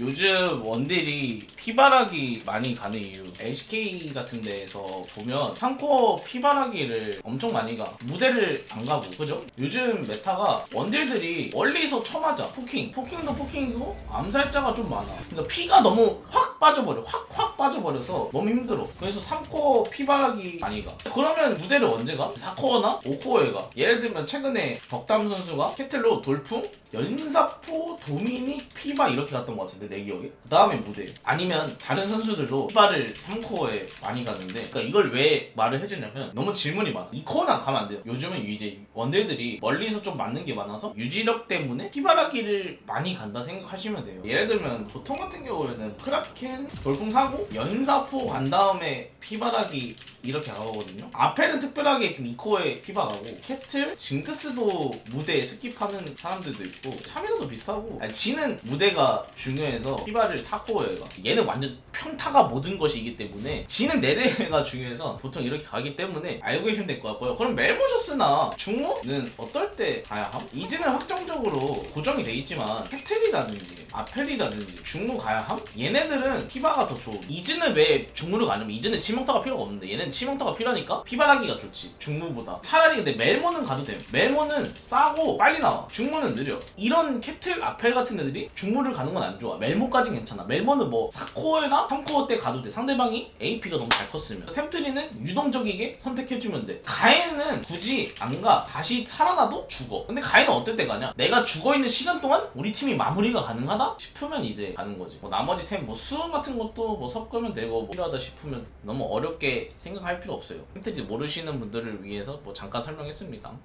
요즘 원딜이 피바라기 많이 가는 이유. LCK 같은 데에서 보면 3코어 피바라기를 엄청 많이 가. 무대를 안 가고. 그죠? 요즘 메타가 원딜들이 멀리서 쳐맞아 포킹. 포킹도 포킹이고 암살자가 좀 많아. 그러니까 피가 너무 확 빠져버려. 확 확 빠져버려서 너무 힘들어. 그래서 3코어 피바라기 많이 가. 그러면 무대를 언제 가? 4코어나? 5코어에 가. 예를 들면 최근에 덕담 선수가 캐틀로 돌풍 연사포, 도미닉, 피바 이렇게 갔던 것 같은데 내 기억에? 그 다음에 무대. 아니면 다른 선수들도 피바를 3코어에 많이 가는데 그러니까 이걸 왜 말을 해주냐면 너무 질문이 많아. 이 코어는 가면 안 돼요. 요즘은 이제 원딜들이 멀리서 좀 맞는 게 많아서 유지력 때문에 피바라기를 많이 간다 생각하시면 돼요. 예를 들면 보통 같은 경우에는 크라켄, 돌풍 사고, 연사포 간 다음에 피바라기 이렇게 가거든요 아펠은 특별하게 좀 2코어에 피바 가고 캐틀, 징크스도 무대에 스킵하는 사람들도 있고 차미나도 비슷하고 아니, 지는 무대가 중요해서 피바를 4코어에 가 얘는 완전 평타가 모든 것이기 때문에 지는 4대가 중요해서 보통 이렇게 가기 때문에 알고 계시면 될 것 같고요 그럼 멜보셔스나 중모는 어떨 때 가야 함? 이즈는 확정적으로 고정이 돼 있지만 캐틀이라든지 아펠이라든지 중무 가야 함? 얘네들은 피바가 더 좋은 이즈는 왜 중무를 가냐면 이즈는 치명타가 필요가 없는데 얘는 치명타가 필요하니까 피바라기가 좋지 중무보다. 차라리 근데 멜모는 가도 돼요. 멜모는 싸고 빨리 나와. 중무는 느려. 이런 캐틀 아펠 같은 애들이 중무를 가는 건 안 좋아. 멜모까진 괜찮아. 멜모는 뭐 4코어나 3코어 때 가도 돼. 상대방이 AP가 너무 잘 컸으면. 템트리는 유동적이게 선택해주면 돼. 가엔은 굳이 안가. 다시 살아나도 죽어. 근데 가엔은 어떨 때 가냐? 내가 죽어있는 시간 동안 우리 팀이 마무리가 가능하다 싶으면 이제 가는 거지. 뭐 나머지 템뭐 수은 같은 것도 뭐 섞으면 되고 뭐 필요하다 싶으면 너무 어렵게 생각할 필요 없어요. 템트리 모르시는 분들을 위해서 뭐 잠깐 설명했습니다